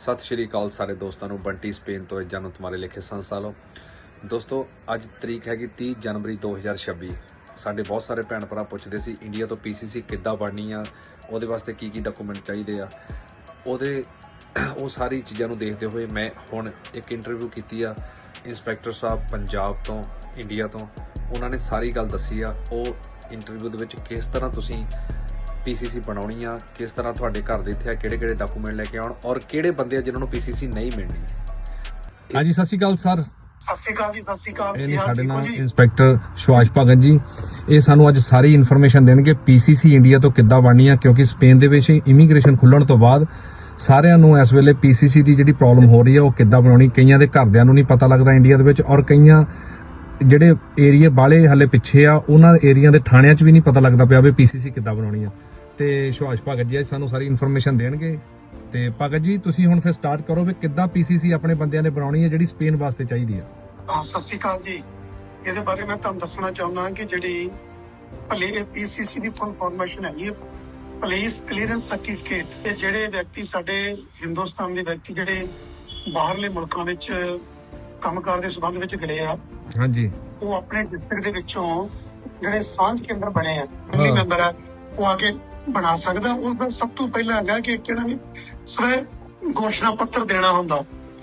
ਸਤਿ ਸ਼੍ਰੀ ਅਕਾਲ ਸਾਰੇ ਦੋਸਤਾਂ ਨੂੰ, ਬੰਟੀ ਸਪੇਨ ਤੋਂ ਜਾਨੂ ਤੁਹਾਰੇ ਲਿਖੇ ਸੰਸਾਲੋ। ਦੋਸਤੋ, ਅੱਜ ਤਰੀਕ ਹੈਗੀ 30 ਜਨਵਰੀ 2026 ਸਾਡੇ ਬਹੁਤ ਸਾਰੇ ਭੈਣ ਭਰਾ ਪੁੱਛਦੇ ਸੀ, ਇੰਡੀਆ ਤੋਂ ਪੀਸੀਸੀ ਕਿੱਦਾਂ ਬਣਨੀ ਆ? ਉਹਦੇ ਵਾਸਤੇ ਕੀ ਕੀ ਡਾਕੂਮੈਂਟ ਚਾਹੀਦੇ ਆ? ਉਹਦੇ, ਉਹ ਸਾਰੀ ਚੀਜ਼ਾਂ ਨੂੰ ਦੇਖਦੇ ਹੋਏ ਮੈਂ ਹੁਣ ਇੱਕ ਇੰਟਰਵਿਊ ਕੀਤੀ ਆ ਇੰਸਪੈਕਟਰ ਸਾਹਿਬ ਪੰਜਾਬ ਤੋਂ, ਇੰਡੀਆ ਤੋਂ। ਉਹਨਾਂ ਨੇ ਸਾਰੀ ਗੱਲ ਦੱਸੀ ਆ, ਉਹ ਇੰਟਰਵਿਊ ਦੇ ਵਿੱਚ ਕਿਸ ਤਰ੍ਹਾਂ ਤੁਸੀਂ ਪੀਸੀਸੀ ਬਣਾਉਣੀ ਆ ਕਿਸ ਤਰ੍ਹਾਂ ਤੁਹਾਡੇ ਘਰ ਦੇ ਇੱਥੇ ਆ ਕਿਹੜੇ ਕਿਹੜੇ ਡਾਕੂਮੈਂਟ ਲੈ ਕੇ ਆਉਣ ਔਰ ਕਿਹੜੇ ਬੰਦੇ ਆ ਜਿਨ੍ਹਾਂ ਨੂੰ ਪੀਸੀਸੀ ਨਹੀਂ ਮਿਲਣੀ? ਹਾਂਜੀ ਸਤਿ ਸ਼੍ਰੀ ਅਕਾਲ ਸਰ। ਸਤਿ ਸ਼੍ਰੀ ਅਕਾਲ ਜੀ ਸਤਿ ਸ਼੍ਰੀ ਅਕਾਲ। ਸਾਡੇ ਨਾਲ? ਇੰਸਪੈਕਟਰ ਸੁਆਸ਼ ਭਗਤ ਜੀ। ਇਹ ਸਾਨੂੰ ਅੱਜ ਸਾਰੀ ਇਨਫੋਰਮੇਸ਼ਨ ਦੇਣਗੇ ਪੀਸੀਸੀ ਇੰਡੀਆ ਤੋਂ ਕਿੱਦਾਂ ਬਣਨੀ ਆ ਕਿਉਂਕਿ ਸਪੇਨ ਦੇ ਵਿੱਚ ਇਮੀਗ੍ਰੇਸ਼ਨ ਖੁੱਲਣ ਤੋਂ ਬਾਅਦ ਸਾਰਿਆਂ ਨੂੰ ਇਸ ਵੇਲੇ ਪੀਸੀਸੀ ਦੀ ਜਿਹੜੀ ਪ੍ਰੋਬਲਮ ਹੋ ਰਹੀ ਹੈ ਉਹ ਕਿੱਦਾਂ ਬਣਾਉਣੀ ਕਈਆਂ ਦੇ ਘਰਦਿਆਂ ਨੂੰ ਨਹੀਂ ਪਤਾ ਲੱਗਦਾ ਇੰਡੀਆ ਦੇ ਵਿੱਚ ਔਰ ਕਈਆਂ ਜਿਹੜੇ ਏਰੀਏ ਬਾਲੇ ਹਲੇ ਪਿੱਛੇ ਆ ਉਹਨਾਂ ਏਰੀਆ ਦੇ ਥਾਣਿਆਂ 'ਚ ਵੀ ਨਹੀਂ ਪਤਾ ਲੱਗਦਾ ਪਿਆ ਵੀ ਪੀਸੀਸੀ ਕਿੱਦਾਂ ਬਣਾਉਣੀ ਆ। ਤੇ ਸੁਆਸ਼ ਭਗਤ ਜੀ ਅੱਜ ਸਾਨੂੰ ਸਾਰੀ ਇਨਫੋਰਮੇਸ਼ਨ ਦੇਣਗੇ। ਤੇ ਭਗਤ ਜੀ ਤੁਸੀਂ ਹੁਣ ਫਿਰ ਸਟਾਰਟ ਕਰੋ ਵੀ ਕਿੱਦਾਂ ਪੀਸੀਸੀ ਆਪਣੇ ਬੰਦਿਆਂ ਨੇ ਬਣਾਉਣੀ ਹੈ ਜਿਹੜੀ ਸਪੇਨ ਵਾਸਤੇ ਚਾਹੀਦੀ ਆ ਸਤਿ ਸ਼੍ਰੀ ਅਕਾਲ ਜੀ। ਇਹਦੇ ਬਾਰੇ ਮੈਂ ਤੁਹਾਨੂੰ ਦੱਸਣਾ ਚਾਹੁੰਦਾ ਕਿ ਜਿਹੜੀ ਭਲੇ ਪੀਸੀਸੀ ਦੀ ਫੁੱਲ ਫਾਰਮੇਸ਼ਨ ਹੈਗੀ ਪੁਲਿਸ ਕਲੀਅਰੈਂਸ ਸਰਟੀਫਿਕੇਟ ਇਹ ਜਿਹੜੇ ਵਿਅਕਤੀ ਸਾਡੇ ਹਿੰਦੁਸਤਾਨ ਦੇ ਵਿਅਕਤੀ ਜਿਹੜੇ ਬਾਹਰਲੇ ਮੁਲਕਾਂ ਵਿੱਚ ਕੰਮਕਾਰ ਦੇ ਸੰਬੰਧ ਵਿੱਚ ਗਏ ਆ ਹਾਂਜੀ। ਉਹ ਆਪਣੇ ਡਿਸਟ੍ਰਿਕਟ ਦੇ ਵਿੱਚੋਂ ਜਿਹੜੇ ਸਾਂਝ ਕੇਂਦਰ ਬਣੇ ਆ ਹਾਂ। ਮੈਂਬਰ ਆ ਉਹ ਆ ਕੇ ਬਣਾ ਸਕਦਾ। ਉਸ ਦਾ ਸਭ ਤੋਂ ਪਹਿਲਾਂ ਹੈਗਾ ਕਿ ਕਿਹੜਾ ਵੀ ਸਵੈ ਘੋਸ਼ਣਾ ਪੱਤਰ ਦੇਣਾ ਹੁੰਦਾ।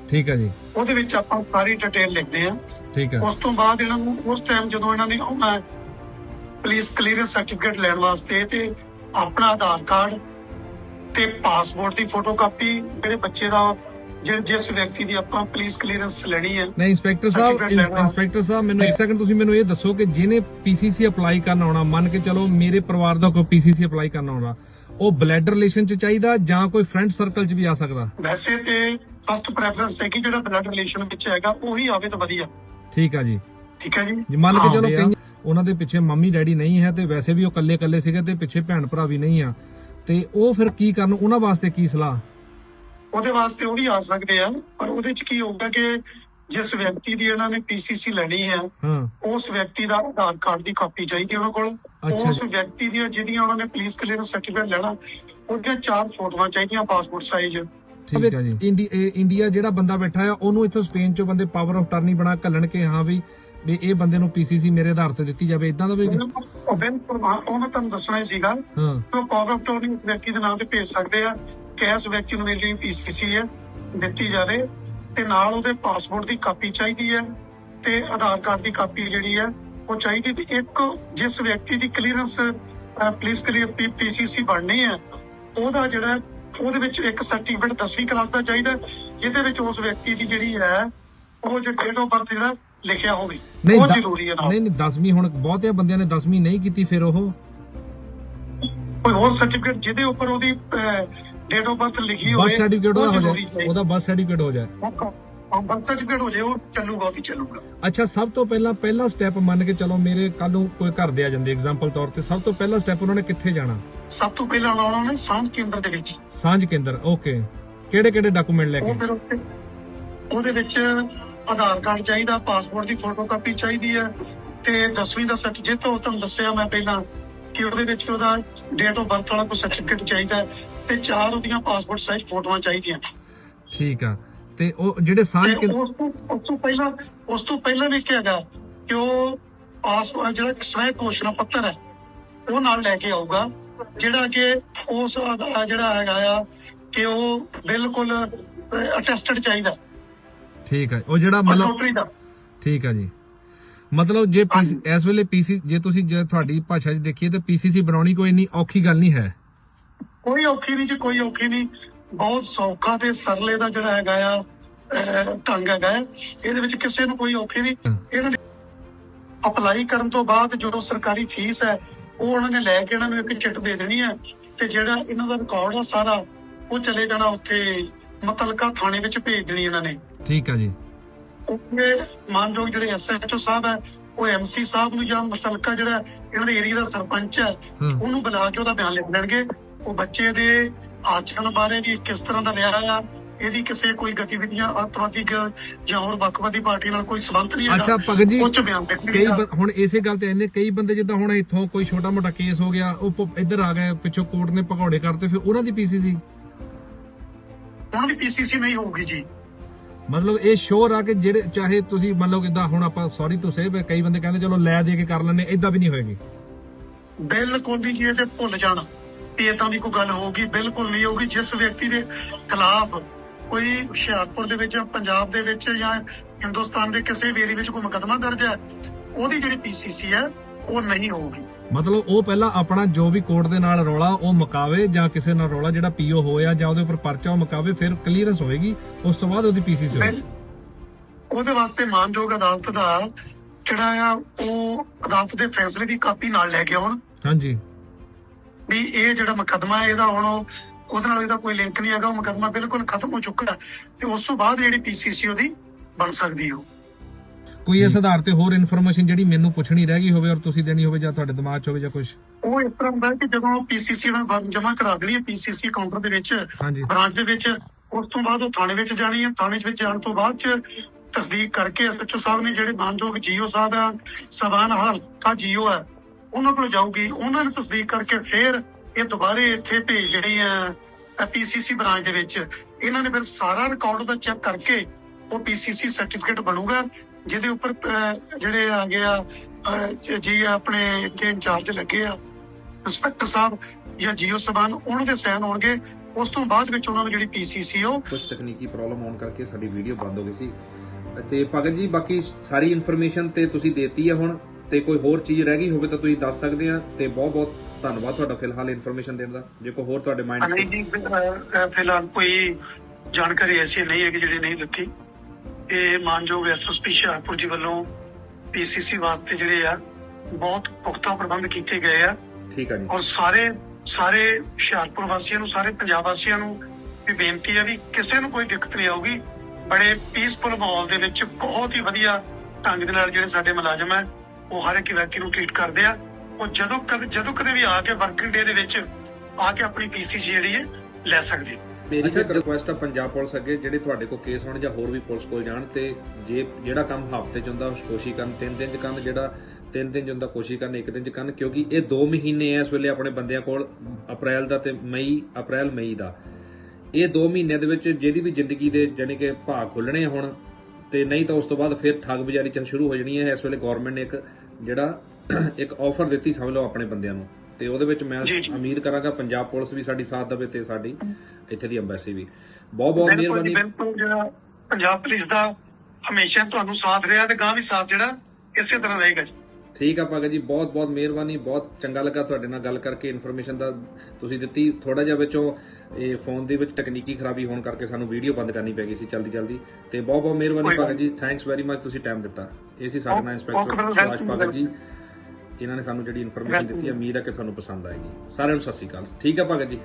ਠੀਕ ਹੈ ਜੀ। ਉਹਦੇ ਵਿੱਚ ਆਪਾਂ ਸਾਰੀ ਡਿਟੇਲ ਲਿਖਦੇ ਆ ਠੀਕ ਹੈ। ਉਸ ਤੋਂ ਬਾਅਦ ਇਹਨਾਂ ਨੂੰ ਉਸ ਟਾਈਮ ਜਦੋਂ ਇਹਨਾਂ ਨੇ ਆਉਣਾ ਪੁਲਿਸ ਕਲੀਅਰੈਂਸ ਸਰਟੀਫਿਕੇਟ ਲੈਣ ਵਾਸਤੇ ਤੇ ਆਪਣਾ ਆਧਾਰ ਕਾਰਡ ਤੇ ਪਾਸਪੋਰਟ ਦੀ ਫੋਟੋਕਾਪੀ ਜਿਹੜੇ ਬੱਚੇ ਦਾ ਜਿਸ ਵਿਅਕਤੀ ਦੀ ਆਪਾਂ ਪੁਲਿਸ ਕਲੀਅਰੈਂਸ ਲੈਣੀ ਹੈ ਨਹੀਂ ਇੰਸਪੈਕਟਰ ਸਾਹਿਬ। ਇੰਸਪੈਕਟਰ ਸਾਹਿਬ ਮੈਨੂੰ ਇੱਕ ਸੈਕਿੰਡ ਤੁਸੀਂ ਮੈਨੂੰ ਇਹ ਦੱਸੋ ਕਿ ਜਿਹਨੇ ਪੀਸੀਸੀ ਅਪਲਾਈ ਕਰਨ ਆਉਣਾ ਮੰਨ ਕੇ ਚਲੋ ਮੇਰੇ ਪਰਿਵਾਰ ਦਾ ਕੋਈ ਪੀਸੀਸੀ ਅਪਲਾਈ ਕਰਨ ਆਉਣਾ ਉਹ ਬਲੱਡ ਰਿਲੇਸ਼ਨ ਚ ਚਾਹੀਦਾ ਜਾਂ ਕੋਈ ਫਰੈਂਡ ਸਰਕਲ ਚ ਵੀ ਆ ਸਕਦਾ? ਵੈਸੇ ਤੇ ਫਸਟ ਪ੍ਰੈਫਰੈਂਸ ਹੈ ਕਿ ਜਿਹੜਾ ਬਲੱਡ ਰਿਲੇਸ਼ਨ ਵਿੱਚ ਹੈਗਾ ਉਹੀ ਆਵੇ ਤਾਂ ਵਧੀਆ। ਠੀਕ ਆ ਜੀ। ਠੀਕ ਹੈ ਜੀ? ਜੇ ਮੰਨ ਕੇ ਚਲੋ। ਕਈ ਉਹਨਾਂ ਦੇ ਪਿੱਛੇ ਮੰਮੀ ਡੈਡੀ ਨਹੀਂ ਹੈ ਤੇ ਵੈਸੇ ਵੀ ਉਹ ਇਕੱਲੇ ਇਕੱਲੇ ਸੀਗੇ ਤੇ ਪਿੱਛੇ ਭੈਣ ਭਰਾ ਵੀ ਨਹੀਂ ਆ। ਤੇ ਉਹ ਫਿਰ ਕੀ ਕਰਨ? ਉਹਨਾਂ ਵਾਸਤੇ ਕੀ ਸਲਾਹ? ਉਹਦੇ ਵਾਸਤੇ ਉਹ ਵੀ ਆ ਸਕਦੇ ਆ ਪਰ ਉਹਦੇ ਚ ਕੀ ਹੋਊਗਾ ਕਿ ਜਿਸ ਵਿਅਕਤੀ ਦੀ ਇਹਨਾਂ ਨੇ ਪੀਸੀਸੀ ਲੈਣੀ ਹੈ ਉਸ ਵਿਅਕਤੀ ਦਾ ਆਧਾਰ ਕਾਰਡ ਦੀ ਕਾਪੀ ਚਾਹੀਦੀ ਉਹਨਾਂ ਕੋਲ। ਉਸ। ਵਿਅਕਤੀ ਦੀਆਂ ਜਿਹਦੀਆਂ ਉਹਨਾਂ ਨੇ ਪੁਲਿਸ ਕਲੀਅਰੈਂਸ ਸਰਟੀਫਿਕੇਟ ਲੈਣਾ ਉਹਦੀਆਂ ਚਾਰ ਫੋਟੋਆਂ ਚਾਹੀਦੀਆਂ ਪਾਸਪੋਰਟ ਸਾਈਜ਼ ਠੀਕ ਹੈ ਜੀ। ਇੰਡੀਆ ਜਿਹੜਾ ਬੰਦਾ ਬੈਠਾ ਆ ਉਹਨੂੰ ਇੱਥੋਂ ਸਪੇਨ ਚੋਂ ਬੰਦੇ ਪਾਵਰ ਆਫ ਟਰਨੀ ਬਣਾ ਘੱਲਣ ਕੇ ਹਾਂ ਵੀ ਵੀ ਇਹ ਬੰਦੇ ਨੂੰ ਪੀਸੀਸੀ ਮੇਰੇ ਆਧਾਰ ਤੇ ਦਿੱਤੀ ਜਾਵੇ ਇਦਾਂ ਦਾ ਵੀ ਉਹ ਮੈਂ ਤੁਹਾਨੂੰ ਦੱਸਣਾ ਹੀ ਸੀਗਾ। ਹਾਂ। ਉਹ ਪਾਵਰ ਆਫ ਟਰਨੀ ਵਿਅਕਤੀ ਦੇ ਨਾਮ ਤੇ ਭੇਜ ਸਕਦੇ ਆ। ਕਿ ਇਸ ਵਿਅਕਤੀ ਨੂੰ ਮੇਰੀ ਪੀਸੀਸੀ ਹੈ ਦਿੱਤੀ ਜਾਵੇ ਤੇ ਨਾਲ ਉਹਦੇ ਪਾਸਪੋਰਟ ਦੀ ਕਾਪੀ ਚਾਹੀਦੀ ਹੈ ਤੇ ਆਧਾਰ ਕਾਰਡ ਦੀ ਕਾਪੀ ਜਿਹੜੀ ਹੈ ਉਹ ਚਾਹੀਦੀ ਤੇ ਇੱਕ ਜਿਸ ਵਿਅਕਤੀ ਦੀ ਕਲੀਅਰੈਂਸ ਪੁਲਿਸ ਕਲੀਅਰ ਪੀਸੀਸੀ ਬਣਨੀ ਹੈ ਉਹਦਾ ਜਿਹੜਾ ਉਹਦੇ ਵਿੱਚ ਇੱਕ ਸਰਟੀਫਿਕੇਟ 10ਵੀਂ ਕਲਾਸ ਦਾ ਚਾਹੀਦਾ ਜਿਹਦੇ ਵਿੱਚ ਉਸ ਵਿਅਕਤੀ ਦੀ ਜਿਹੜੀ ਹੈ ਉਹ ਜੋ ਡੇਟ ਆਫ ਬਰਥ ਜਿਹੜਾ ਲਿਖਿਆ ਹੋਵੇ ਉਹ ਜ਼ਰੂਰੀ ਹੈ ਨਹੀਂ ਨਹੀਂ 10ਵੀਂ ਹੁਣ ਬਹੁਤਿਆਂ ਬੰਦਿਆਂ ਨੇ 10ਵੀਂ ਨਹੀਂ ਕੀਤੀ ਫਿਰ ਉਹ? ਕੋਈ ਹੋਰ ਸਰਟੀਫਿਕੇਟ ਜਿਹਦੇ ਉੱਪਰ ਉਹਦੀ ਡੇਟ ਆਫ ਬਰਥ ਲਿਖੀ ਹੋਵੇ ਬਸ ਸਰਟੀਫਿਕੇਟ ਉਹ ਉਹਦਾ ਹੋ ਜਾਏ। ਉਹਦਾ ਬਸ ਸਰਟੀਫਿਕੇਟ ਹੋ ਜਾਏ। ਬਰਥ ਸਰਟੀਫਿਕੇਟ ਹੋ ਜਾਏ ਉਹ ਚੱਲੂਗਾ ਉਹ ਵੀ ਚੱਲੂਗਾ। ਅੱਛਾ ਸਭ ਤੋਂ ਪਹਿਲਾਂ ਪਹਿਲਾ ਸਟੈਪ ਮੰਨ ਕੇ ਚਲੋ ਮੇਰੇ ਕੱਲ ਨੂੰ ਕੋਈ ਘਰ ਦੇ ਆ ਜਾਂਦੇ ਐਗਜ਼ਾਮਪਲ ਤੌਰ ਤੇ। ਸਭ ਤੋਂ ਪਹਿਲਾ ਸਟੈਪ ਉਹਨਾਂ ਨੇ ਕਿੱਥੇ ਜਾਣਾ? ਸਭ ਤੋਂ ਪਹਿਲਾਂ ਆਉਣਾ ਨੇ ਸਾਂਝ ਕੇਂਦਰ ਦੇ ਵਿੱਚ। ਸਾਂਝ ਕੇਂਦਰ ਓਕੇ ਕਿਹੜੇ ਕਿਹੜੇ ਡਾਕੂਮੈਂਟ ਲੈ ਉਹ ਕੇ ਉਹਦੇ ਵਿੱਚ ਆਧਾਰ ਕਾਰਡ ਚਾਹੀਦਾ ਪਾਸਪੋਰਟ ਦੀ ਫੋਟੋਕਾਪੀ ਚਾਹੀਦੀ ਹੈ ਤੇ 10ਵੀਂ ਦਾ ਸਰਟੀਫਿਕੇਟ ਤੋਂ ਤੁਹਾਨੂੰ ਦੱਸਿਆ ਮੈਂ ਪਹਿਲਾਂ ਕਿ ਉਹਦੇ ਵਿੱਚ ਉਹਦਾ ਡੇਟ ਆਫ ਬਰਥ ਵਾਲਾ ਕੋਈ ਸਰਟੀਫਿਕੇਟ ਚਾਹੀਦਾ ਤੇ ਚਾਰ ਉਹਦੀਆਂ ਪਾਸਪੋਰਟ ਸਾਈਜ਼ ਫੋਟੋਆਂ ਚਾਹੀਦੀਆਂ। ਠੀਕ ਆ। ਤੇ ਉਹ ਜਿਹੜੇ ਸਾਂਝ ਤੇ ਉਸ ਤੋਂ ਉਸ ਤੋਂ ਪਹਿਲਾਂ ਉਸ ਤੋਂ ਪਹਿਲਾਂ ਵੀ ਕੀ ਹੈਗਾ ਕਿ ਉਹ ਪਾਸ ਜਿਹੜਾ ਸਵੈ ਘੋਸ਼ਣਾ ਪੱਤਰ ਹੈ ਉਹ ਨਾਲ ਲੈ ਕੇ ਆਊਗਾ ਜਿਹੜਾ ਕਿ ਉਸ ਜਿਹੜਾ ਹੈਗਾ ਆ ਕਿ ਉਹ ਬਿਲਕੁਲ ਅਟੈਸਟਡ ਚਾਹੀਦਾ। ਠੀਕ ਆ। ਉਹ ਜਿਹੜਾ ਮਤਲਬ ਠੀਕ ਆ ਜੀ। ਮਤਲਬ ਜੇ। ਇਸ ਵੇਲੇ ਪੀਸੀ ਜੇ ਤੁਸੀਂ ਜੇ ਤੁਹਾਡੀ ਭਾਸ਼ਾ 'ਚ ਦੇਖੀਏ ਤਾਂ ਪੀਸੀਸੀ ਬਣਾਉਣੀ ਕੋਈ ਇੰਨੀ ਔਖੀ ਗੱਲ ਨਹੀਂ ਹੈ। ਕੋਈ ਔਖੀ ਨਹੀਂ ਜੀ ਕੋਈ ਔਖੀ ਨਹੀਂ। ਬਹੁਤ ਸੌਖਾ ਤੇ ਸਰਲੇ ਦਾ ਜਿਹੜਾ ਹੈਗਾ ਆ ਢੰਗ ਹੈਗਾ ਹੈ। ਇਹਦੇ ਵਿੱਚ ਕਿਸੇ ਨੂੰ ਕੋਈ ਔਖੀ ਨਹੀਂ। ਇਹਨਾਂ ਨੇ ਅਪਲਾਈ ਕਰਨ ਤੋਂ ਬਾਅਦ ਜੋ ਸਰਕਾਰੀ ਫੀਸ ਹੈ ਉਹ ਉਹਨਾਂ ਨੇ ਲੈ ਕੇ ਇਹਨਾਂ ਨੂੰ ਇੱਕ ਚਿੱਟ ਦੇ ਦੇਣੀ ਹੈ ਤੇ ਜਿਹੜਾ ਇਹਨਾਂ ਦਾ ਰਿਕਾਰਡ ਆ ਸਾਰਾ ਉਹ ਚਲੇ ਜਾਣਾ ਉੱਥੇ ਮੁਤਲਕਾ ਥਾਣੇ ਵਿੱਚ ਭੇਜ ਦੇਣੀ ਇਹਨਾਂ ਨੇ। ਠੀਕ ਆ ਜੀ। ਉੱਥੇ ਮਾਨਯੋਗ ਜਿਹੜੇ ਐਸਐਚਓ ਸਾਹਿਬ ਹੈ ਉਹ ਐਮਸੀ ਸਾਹਿਬ ਨੂੰ ਜਾਂ ਮੁਤਲਕਾ ਜਿਹੜਾ ਇਹਨਾਂ ਦੇ ਏਰੀਆ ਦਾ ਸਰਪੰਚ ਹੈ ਹਾਂ। ਉਹਨੂੰ ਬੁਲਾ ਕੇ ਉਹਦਾ ਬਿਆਨ ਲਿਖ ਦੇਣਗੇ। ਉਹ ਬੱਚੇ ਦੇ ਆਚਰਣ ਬਾਰੇ ਵੀ ਕਿਸ ਤਰ੍ਹਾਂ ਦਾ ਰਿਹਾ ਆ ਇਹਦੀ ਕਿਸੇ ਕੋਈ ਗਤੀਵਿਧੀਆਂ ਅੱਤਵਾਦੀ ਜਾਂ ਹੋਰ ਵੱਖਵਾਦੀ ਪਾਰਟੀ ਨਾਲ ਕੋਈ ਸੰਬੰਧ ਨਹੀਂ ਅੱਛਾ ਭਗਤ ਜੀ ਬਿਆਨ ਕਈ ਹੁਣ ਇਸੇ ਗੱਲ ਤੇ ਇੰਨੇ ਕਈ ਬੰਦੇ ਜਿੱਦਾਂ ਹੁਣ ਇੱਥੋਂ ਕੋਈ ਛੋਟਾ ਮੋਟਾ ਕੇਸ ਹੋ ਗਿਆ ਉਹ ਇੱਧਰ ਆ ਗਏ ਪਿੱਛੋਂ ਕੋਰਟ ਨੇ ਭਗੌੜੇ ਕਰਤੇ ਫਿਰ ਉਹਨਾਂ ਦੀ ਪੀਸੀਸੀ? ਉਹਨਾਂ ਦੀ ਪੀਸੀਸੀ ਨਹੀਂ ਹੋਊਗੀ ਜੀ। ਮਤਲਬ ਇਹ ਸ਼ੋਰ ਆ ਕਿ ਜਿਹੜੇ ਚਾਹੇ ਤੁਸੀਂ ਮੰਨ ਲਓ ਕਿਦਾਂ ਹੁਣ ਆਪਾਂ ਸੌਰੀ ਟੂ ਸੇ ਕਈ ਬੰਦੇ ਕਹਿੰਦੇ ਚਲੋ ਲੈ ਦੇ ਕੇ ਕਰ ਲੈਣੇ ਇਦਾਂ ਵੀ ਨਹੀਂ ਹੋਏਗੀ। ਬਿਲਕੁਲ ਵੀ ਜੀ ਇਹ ਤੇ ਭੁੱਲ ਜਾਣਾ। ਵੀ ਇਦਾਂ ਦੀ ਕੋਈ ਗੱਲ ਹੋਊਗੀ ਬਿਲਕੁਲ ਨਹੀਂ ਹੋਊਗੀ। ਜਿਸ ਵਿਅਕਤੀ ਦੇ ਖਿਲਾਫ ਕੋਈ ਹੁਸ਼ਿਆਰਪੁਰ ਦੇ ਵਿੱਚ ਜਾਂ ਪੰਜਾਬ ਦੇ ਵਿੱਚ ਜਾਂ ਹਿੰਦੁਸਤਾਨ ਦੇ ਕਿਸੇ ਵੀ ਏਰੀਏ ਵਿੱਚ ਕੋਈ ਮੁਕੱਦਮਾ ਦਰਜ ਹੈ ਉਹਦੀ ਜਿਹੜੀ ਪੀਸੀਸੀ ਹੈ ਉਹ ਨਹੀਂ ਹੋਊਗੀ। ਮਤਲਬ ਉਹ ਪਹਿਲਾਂ ਆਪਣਾ ਜੋ ਵੀ ਕੋਰਟ ਦੇ ਨਾਲ ਰੌਲਾ ਉਹ ਮੁਕਾਵੇ ਜਾਂ ਕਿਸੇ ਨਾਲ ਰੌਲਾ ਜਿਹੜਾ ਪੀਓ ਹੋਇਆ ਜਾਂ ਉਹਦੇ ਉੱਪਰ ਪਰਚਾ ਉਹ ਮੁਕਾਵੇ ਫਿਰ ਕਲੀਅਰੈਂਸ ਹੋਏਗੀ ਉਸ ਤੋਂ ਬਾਅਦ ਉਹਦੀ ਪੀਸੀਸੀ ਹੋਏਗੀ। ਉਹਦੇ ਵਾਸਤੇ ਮਾਨਯੋਗ ਅਦਾਲਤ ਦਾ ਜਿਹੜਾ ਆ ਉਹ ਅਦਾਲਤ ਦੇ ਫੈਸਲੇ ਦੀ ਕਾਪੀ ਨਾਲ ਲੈ ਕੇ ਆਉਣ। ਹਾਂਜੀ। ਵੀ ਇਹ ਜਿਹੜਾ ਮੁਕੱਦਮਾ ਹੈ ਇਹਦਾ ਹੁਣ ਉਹ- ਉਹਦੇ ਨਾਲ ਇਹਦਾ ਕੋਈ ਲਿੰਕ ਨਹੀਂ ਹੈਗਾ ਉਹ ਮੁਕੱਦਮਾ ਬਿਲਕੁਲ ਖਤਮ ਹੋ ਚੁੱਕਾ ਤੇ ਉਸ ਤੋਂ ਬਾਅਦ ਜਿਹੜੀ ਪੀਸੀਸੀ ਉਹਦੀ ਬਣ ਸਕਦੀ ਹੋ ਕੋਈ ਇਸ ਆਧਾਰ ਤੇ ਹੋਰ ਇਨਫੋਰਮੇਸ਼ਨ ਜਿਹੜੀ ਮੈਨੂੰ ਪੁੱਛਣੀ ਰਹਿ ਗਈ ਹੋਵੇ ਔਰ ਤੁਸੀਂ ਦੇਣੀ ਹੋਵੇ ਜਾਂ ਤੁਹਾਡੇ ਦਿਮਾਗ 'ਚ ਹੋਵੇ ਜਾਂ ਕੁਝ ਉਹ ਇਸ ਤਰ੍ਹਾਂ ਹੁੰਦਾ ਕਿ ਜਦੋਂ ਪੀਸੀਸੀ ਨਾਲ ਫਾਰਮ ਜਮ੍ਹਾਂ ਕਰਾ ਦੇਣੀ ਹੈ ਪੀਸੀਸੀ ਕਾਊਂਟਰ ਦੇ ਵਿੱਚ ਬ੍ਰਾਂਚ ਦੇ ਵਿੱਚ ਉਸ ਤੋਂ ਬਾਅਦ ਉਹ ਥਾਣੇ ਵਿੱਚ ਜਾਣੀ ਹੈ। ਥਾਣੇ ਵਿੱਚ ਜਾਣ ਤੋਂ ਬਾਅਦ ਚ ਤਸਦੀਕ ਕਰਕੇ ਐਸਐਚਓ ਸਾਹਿਬ ਨੇ ਜਿਹੜੇ ਮਾਨਯੋਗ ਜੀਓ ਸਾਹਿਬ ਆ ਸਬਾਨ ਹਲਕਾ ਜੀਓ ਹੈ ਉਹਨਾਂ ਕੋਲ ਜਾਊਗੀ, ਉਹਨਾਂ ਨੇ ਤਸਦੀਕ ਕਰਕੇ ਫਿਰ ਇਹ ਦੁਬਾਰੇ ਇੱਥੇ ਭੇਜ ਜਿਹੜੀ ਹੈ ਪੀਸੀਸੀ ਬ੍ਰਾਂਚ ਦੇ ਵਿੱਚ। ਇਹਨਾਂ ਨੇ ਫਿਰ ਸਾਰਾ ਰਿਕਾਰਡ ਦਾ ਚੈੱਕ ਕਰਕੇ ਉਹ ਪੀਸੀਸੀ ਸਰਟੀਫਿਕੇਟ ਬਣੂਗਾ, ਜਿਹਦੇ ਉੱਪਰ ਜਿਹੜੇ ਆ ਗਏ ਜੀ ਆਪਣੇ ਇੱਥੇ ਇੰਚਾਰਜ ਲੱਗੇ ਆ। ਇੰਸਪੈਕਟਰ ਸਾਹਿਬ ਜਾਂ ਜੀਓ ਸਬਾਨ ਉਹਨਾਂ ਦੇ ਸਾਈਨ ਹੋਣਗੇ। ਉਸ ਤੋਂ ਬਾਅਦ ਵਿੱਚ ਉਹਨਾਂ ਨੂੰ ਜਿਹੜੀ ਪੀਸੀਸੀ ਉਹ ਕੁਝ ਤਕਨੀਕੀ ਪ੍ਰੋਬਲਮ ਆਉਣ ਕਰਕੇ ਸਾਡੀ ਵੀਡੀਓ ਬੰਦ ਹੋ ਗਈ ਸੀ। ਤੇ ਭਗਤ ਜੀ, ਬਾਕੀ ਸਾਰੀ ਇਨਫੋਰਮੇਸ਼ਨ ਤੇ ਤੁਸੀਂ ਦੇਤੀ ਹੈ ਹੁਣ। ਤੇ ਕੋਈ ਹੋਰ ਚੀਜ਼ ਰਹਿ ਗਈ ਹੋਵੇ ਤਾਂ ਤੁਸੀਂ ਦੱਸ ਸਕਦੇ ਆ ਤੇ ਬਹੁਤ ਬਹੁਤ ਧੰਨਵਾਦ ਤੁਹਾਡਾ ਫਿਲਹਾਲ ਇਨਫੋਰਮੇਸ਼ਨ ਦੇਣ ਦਾ। ਜੇ ਕੋਈ ਹੋਰ ਤੁਹਾਡੇ ਮਾਈਂਡ ਨਹੀਂ ਫਿਲਹਾਲ ਕੋਈ ਜਾਣਕਾਰੀ ਐਸੀ ਨਹੀਂ ਹੈ ਕਿ ਜਿਹੜੀ ਨਹੀਂ ਦਿੱਤੀ। ਇਹ ਮਾਨਯੋਗ ਐਸਐਸਪੀ ਹੁਸ਼ਿਆਰਪੁਰ ਜੀ ਵੱਲੋਂ ਪੀਸੀਸੀ ਵਾਸਤੇ ਜਿਹੜੇ ਆ ਬਹੁਤ ਪੁਖਤਾ ਪ੍ਰਬੰਧ ਕੀਤੇ ਗਏ ਆ। ਠੀਕ ਆ ਜੀ। ਔਰ ਸਾਰੇ ਸਾਰੇ ਹੁਸ਼ਿਆਰਪੁਰ ਵਾਸੀਆਂ ਨੂੰ ਸਾਰੇ ਪੰਜਾਬ ਵਾਸੀਆਂ ਨੂੰ ਵੀ ਬੇਨਤੀ ਹੈ ਵੀ ਕਿਸੇ ਨੂੰ ਕੋਈ ਦਿੱਕਤ ਨਹੀਂ ਆਊਗੀ। ਬੜੇ ਪੀਸਫੁਲ ਮਾਹੌਲ ਦੇ ਵਿੱਚ ਬਹੁਤ ਹੀ ਵਧੀਆ ਢੰਗ ਦੇ ਨਾਲ ਜਿਹੜੇ ਸਾਡੇ ਮੁਲਾਜ਼ਮ ਹੈ ਉਹ ਹਰ ਇੱਕ ਵਿਅਕਤੀ ਨੂੰ ਟ੍ਰੀਟ ਕਰਦੇ ਆ। ਉਹ ਜਦੋਂ ਕਦੇ ਜਦੋਂ ਕਦੇ ਵੀ ਆ ਕੇ ਵਰਕਿੰਗ ਡੇ ਦੇ ਵਿੱਚ ਆ ਕੇ ਆਪਣੀ ਪੀਸੀਸੀ ਜਿਹੜੀ ਹੈ ਲੈ ਸਕਦੇ। ਮੇਰੀ ਇੱਕ ਰਿਕੁਐਸਟ ਆ ਪੰਜਾਬ ਪੁਲਿਸ ਅੱਗੇ ਜਿਹੜੇ ਤੁਹਾਡੇ ਕੋਲ ਕੇਸ ਹੋਣ ਜਾਂ ਹੋਰ ਵੀ ਪੁਲਿਸ ਕੋਲ ਜਾਣ ਤੇ ਜੇ ਜਿਹੜਾ ਕੰਮ ਹਫ਼ਤੇ ਚ ਹੁੰਦਾ ਉਸ ਕੋਸ਼ਿਸ਼ ਕਰਨ ਤਿੰਨ ਦਿਨ ਚ ਕਰਨ ਜਿਹੜਾ ਤਿੰਨ ਦਿਨ ਚ ਹੁੰਦਾ ਕੋਸ਼ਿਸ਼ ਕਰਨ ਇੱਕ ਦਿਨ ਚ ਕਰਨ ਕਿਉਂਕਿ ਇਹ 2 ਮਹੀਨੇ ਐ ਇਸ ਵੇਲੇ ਆਪਣੇ ਬੰਦਿਆਂ ਕੋਲ ਅਪ੍ਰੈਲ ਦਾ ਤੇ ਮਈ ਅਪ੍ਰੈਲ ਮਈ ਦਾ। ਇਹ 2 ਮਹੀਨਿਆਂ ਦੇ ਵਿੱਚ ਜਿਹਦੀ ਵੀ ਜ਼ਿੰਦਗੀ ਦੇ ਜਾਨੀ ਕਿ ਭਾਗ ਖੁੱਲਣੇ ਹੁਣ ਤੇ ਨਹੀਂ ਤਾਂ ਉਸ ਤੋਂ ਬਾਅਦ ਫਿਰ ਠੱਗ ਬਜ਼ਾਰੀ ਚੱਲ ਸ਼ੁਰੂ ਹੋ ਜਾਣੀ ਹੈ। ਇਸ ਵੇਲੇ ਗਵਰਨਮੈਂਟ ਨੇ ਇੱਕ ਜਿਹੜਾ ਇੱਕ ਆਫਰ ਦਿੱਤੀ ਸਮਝ ਲਓ ਆਪਣੇ ਬੰਦਿਆਂ ਨੂੰ। ਤੇ ਉਹਦੇ ਵਿੱਚ ਮੈਂ। ਉਮੀਦ ਕਰਾਂਗਾ ਪੰਜਾਬ ਪੁਲਿਸ ਵੀ ਸਾਡੀ ਸਾਥ ਦੇਵੇ ਤੇ ਸਾਡੀ ਇੱਥੇ ਦੀ ਐਮਬੈਸੀ ਵੀ। ਬਹੁਤ ਬਹੁਤ ਮਿਹਰਬਾਨੀ। ਪੰਜਾਬ ਪੁਲਿਸ ਦਾ ਹਮੇਸ਼ਾ ਤੁਹਾਨੂੰ ਸਾਥ ਰਿਹਾ ਤੇ ਗਾਂ ਵੀ ਸਾਥ ਜਿਹੜਾ ਇਸੇ ਤਰ੍ਹਾਂ ਰਹੇਗਾ ਜੀ। ਠੀਕ ਆ ਭਗਤ ਜੀ ਬਹੁਤ ਬਹੁਤ ਮਿਹਰਬਾਨੀ ਬਹੁਤ ਚੰਗਾ ਲੱਗਾ ਤੁਹਾਡੇ ਨਾਲ ਗੱਲ ਕਰਕੇ ਇਨਫੋਰਮੇਸ਼ਨ ਦਾ ਤੁਸੀਂ ਦਿੱਤੀ। ਥੋੜਾ ਜਿਹਾ ਵਿੱਚੋਂ ਇਹ ਫੋਨ ਦੇ ਵਿੱਚ ਤਕਨੀਕੀ ਖਰਾਬੀ ਹੋਣ ਕਰਕੇ ਸਾਨੂੰ ਵੀਡੀਓ ਬੰਦ ਕਰਨੀ ਪੈ ਗਈ ਸੀ ਜਲਦੀ ਜਲਦੀ। ਤੇ ਬਹੁਤ ਬਹੁਤ ਮਿਹਰਬਾਨੀ Bhagat ji thanks very much ਤੁਸੀਂ ਟਾਈਮ ਦਿੱਤਾ। ਇਹ ਸੀ ਸਾਡੇ ਨਾਲ ਇੰਸਪੈਕਟਰ ਸੁਭਾਸ਼ ਭਗਤ ਜੀ ਇਹਨਾਂ ਨੇ ਸਾਨੂੰ ਜਿਹੜੀ ਇਨਫੋਰਮੇਸ਼ਨ ਦਿੱਤੀ। ਉਮੀਦ ਹੈ ਕਿ ਤੁਹਾਨੂੰ ਪਸੰਦ ਆਏਗੀ। ਸਾਰਿਆਂ ਨੂੰ ਸਤਿ ਸ਼੍ਰੀ ਅਕਾਲ। ਠੀਕ ਆ ਭਗਤ ਜੀ?